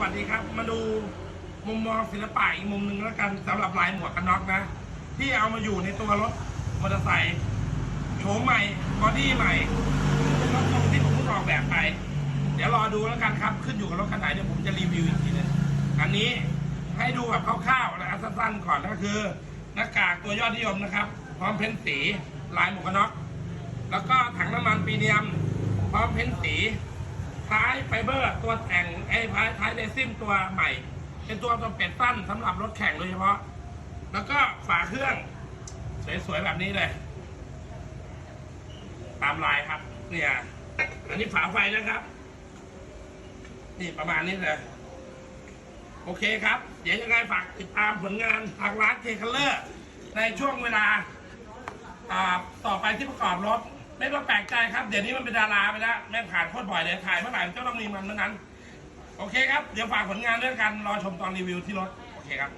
วัสดีครับ มาดูมุมมองศิลปะอีกมุมหนึ่งแล้วกันสำหรับลายหมวกกันน็อกนะ ที่เอามาอยู่ในตัวรถมอเตอร์ไซค์โฉมใหม่บอดี้ใหม่เป็นรถทรงที่ผมเพิ่งออกแบบไป เดี๋ยวรอดูแล้วกันครับ ขึ้นอยู่กับรถคันไหนเดี๋ยวผมจะรีวิวอีกทีหนึงอันนี้ให้ดูแบบคร่าวๆนะสั้นๆก่อนก็คือหน้ากากตัวยอดนิยมนะครับ พร้อมเพ้นสีลายหมวกกันน็อกแล้วก็ถังน้ำมันปีเนียม พร้อมเพ้นสี ท้ายไฟเบอร์ตัวแต่งไอ้ท้ายท้ายเรซิมตัวใหม่ เป็นตัวตัวเป็ดสั้นสำหรับรถแข่งโดยเฉพาะ แล้วก็ฝาเครื่อง สวยๆแบบนี้เลย ตามลายครับ เนี่ย อันนี้ฝาไฟนะครับ นี่ประมาณนี้เลยโอเคครับ เดี๋ยวยังไงฝากติดตามผลงานทางร้านเคคัลเลอร์ ในช่วงเวลาอ่าต่อไปที่ประกอบรถ ไม่ต้องแปลกใจครับ เดี๋ยวนี้มันเป็นดาราไปแล้วแม่งผ่านโคตรบ่อยเลยถ่ายเมื่อไหร่มันก็ต้องมีมันเมื่อนั้น โอเคครับ เดี๋ยวฝากผลงานด้วยกันรอชมตอนรีวิวที่รถ โอเคครับ